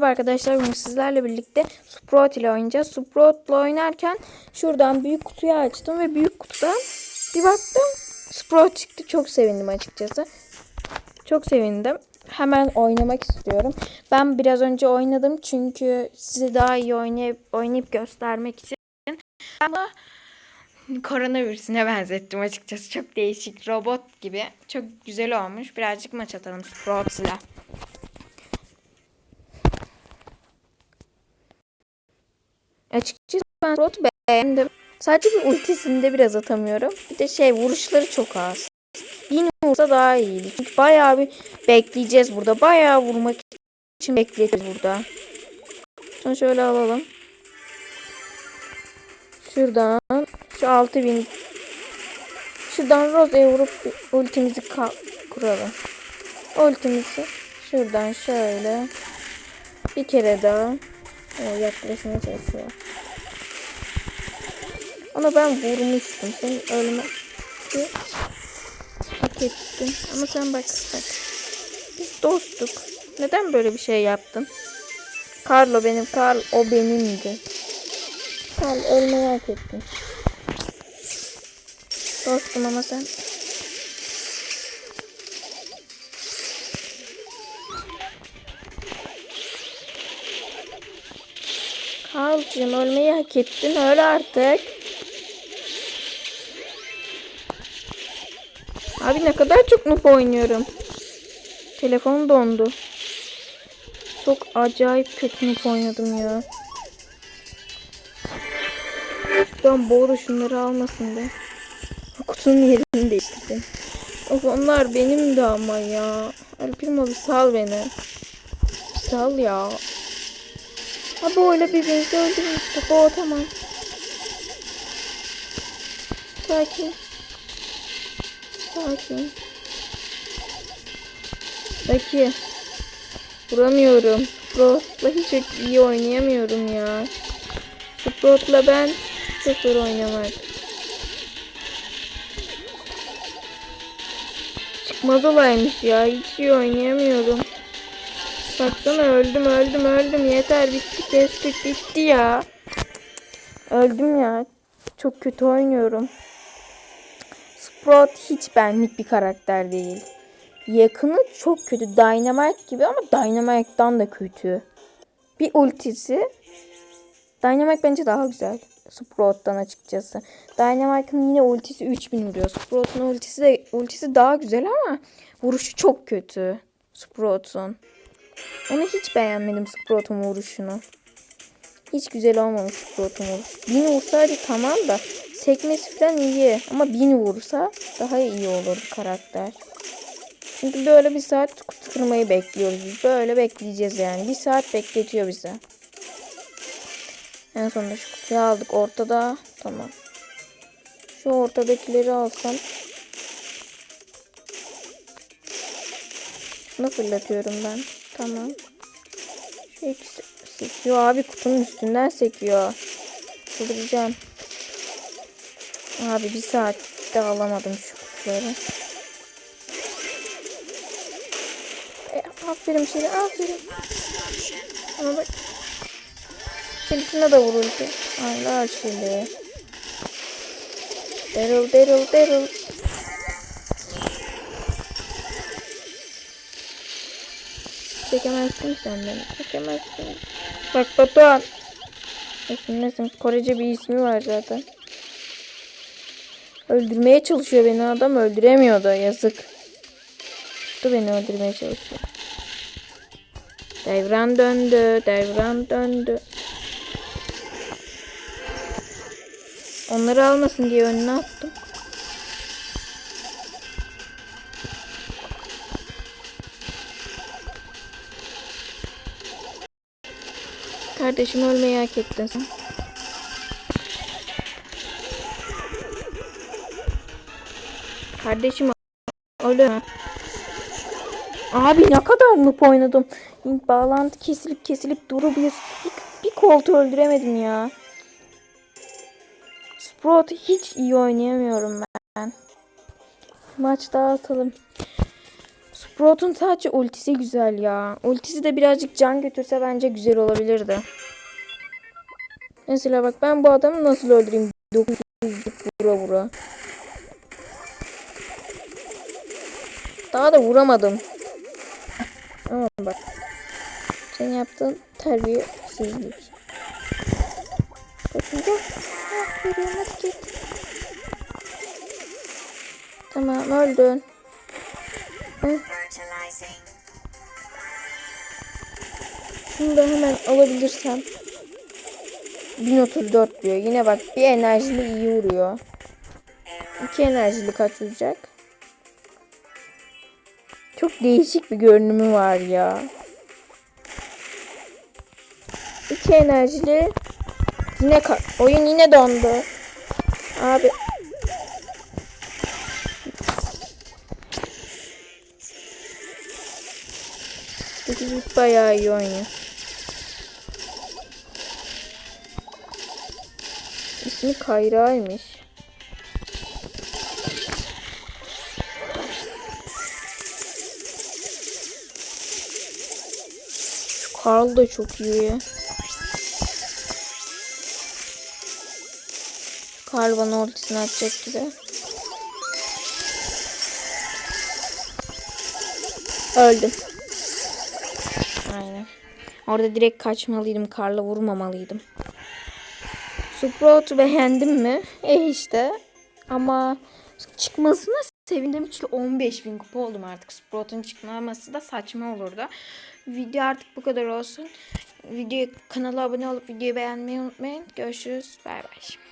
Merhaba arkadaşlar bugün sizlerle birlikte Sprout ile oynayacağız. Sprout ile oynarken şuradan büyük kutuyu açtım ve büyük kutudan bir baktım Sprout çıktı. Çok sevindim açıkçası. Çok sevindim. Hemen oynamak istiyorum. Ben biraz önce oynadım çünkü size daha iyi oynayıp, oynayıp göstermek için. Ama koronavirüsüne benzettim açıkçası. Çok değişik robot gibi. Çok güzel olmuş. Birazcık maç atalım Sprout ile. Açıkçası ben Sprout'u beğendim. Sadece bir ultisinde biraz atamıyorum. Bir de şey vuruşları çok az. Bin vursa daha iyiydi. Çünkü bayağı bir bekleyeceğiz burada. Bayağı vurmak için bekleyeceğiz burada. Sonra şöyle alalım. Şuradan şu 6000 Şuradan Rose'ye vurup ultimizi kuralım. Ultimizi şuradan şöyle bir kere daha o yaklaşmaya çalışıyor. Ona ben vurmuştum. Senin ölme hak ettin. Ama sen bak bak. Biz dostuk. Neden böyle bir şey yaptın? Carlo benim. Carl o benimdi. Carl ölmeyi hak ettin. Dostum ama sen Carl'cığım ölmeyi hak ettin. Öl artık. Abi ne kadar çok noob oynuyorum. Telefon dondu. Çok acayip kötü noob oynadım ya. Şuradan boğdu şunları almasın be. Kutunun yerini değiştirdim. Of onlar benim de ama ya. Alpirmo bir sal beni. Sal ya. Ha böyle birbirinizi öldürün işte. Bu tamam. Sakin. Sakin. Peki. Vuramıyorum. Sprout'la hiç iyi oynayamıyorum ya. Sprout'la ben sıfır oynamak. Çıkmaz olaymış ya. Hiç iyi oynayamıyorum. Baksana öldüm öldüm öldüm. Yeter bitti kestik bitti ya. Öldüm ya. Çok kötü oynuyorum. Sprout hiç benlik bir karakter değil. Yakını çok kötü. Dynamite gibi ama Dynamite'dan da kötü. Bir ultisi. Dynamite bence daha güzel. Sprout'tan açıkçası. Dynamite'ın yine ultisi 3000 vuruyor. Sprout'un ultisi de ultisi daha güzel ama vuruşu çok kötü. Sprout'un. Onu hiç beğenmedim Sprout'un vuruşunu. Hiç güzel olmamış Sprout'un vuruşu. Bin vursaydı tamam da sekmesi falan iyi. Ama bin vursa daha iyi olur karakter. Çünkü böyle bir saat kutu kırmayı bekliyoruz biz. Böyle bekleyeceğiz yani. Bir saat bekletiyor bize. En sonunda şu kutuyu aldık. Ortada. Tamam. Şu ortadakileri alsam. Şunu fırlatıyorum ben. Tamam. İkisi sekiyor abi kutunun üstünden sekiyor. Çıldıracağım. Abi bir saatte alamadım şu kutuları. E, aferin seni aferin. Ama bak. Kendisine de vuruldu. Allah şimdi. Daryl Daryl Daryl. Çekemezsin sen beni. Çekemezsin. Bak Batuhan. Nesin. Korece bir ismi var zaten. Öldürmeye çalışıyor beni adam. Öldüremiyor da yazık. Bu beni öldürmeye çalışıyor. Devran döndü. Devran döndü. Onları almasın diye önüne attım. Kardeşim ölmeyi hak ettin sen. Kardeşim ölme. Abi ne kadar noob oynadım. Bağlantı kesilip kesilip durup bir, bir, koltuğu öldüremedim ya. Sprout hiç iyi oynayamıyorum ben. Maç dağıtalım. Sprout'un sadece ultisi güzel ya. Ultisi de birazcık can götürse bence güzel olabilirdi. Mesela bak ben bu adamı nasıl öldüreyim? 900 vura vura. Daha da vuramadım. Ama bak. Sen yaptığın terbiyesizlik. Bakınca ah, hadi git. Tamam öldün. Hı. Şunu da hemen alabilirsem. 1034 diyor. Yine bak bir enerjili iyi vuruyor. İki enerjili kaç vuracak? Çok değişik bir görünümü var ya. İki enerjili. Yine oyun yine dondu. Abi. Çocuk bayağı iyi oynuyor. İsmi Kayra'ymış. Şu Karl da çok iyi. Karl bana ultisini atacak gibi. Öldüm. Aynen. Orada direkt kaçmalıydım. Karla vurmamalıydım. Sprout'u beğendim mi? E işte. Ama çıkmasına sevindim çünkü 15.000 kupa oldum artık. Sprout'un çıkmaması da saçma olurdu. Video artık bu kadar olsun. Video kanala abone olup videoyu beğenmeyi unutmayın. Görüşürüz. Bay bay.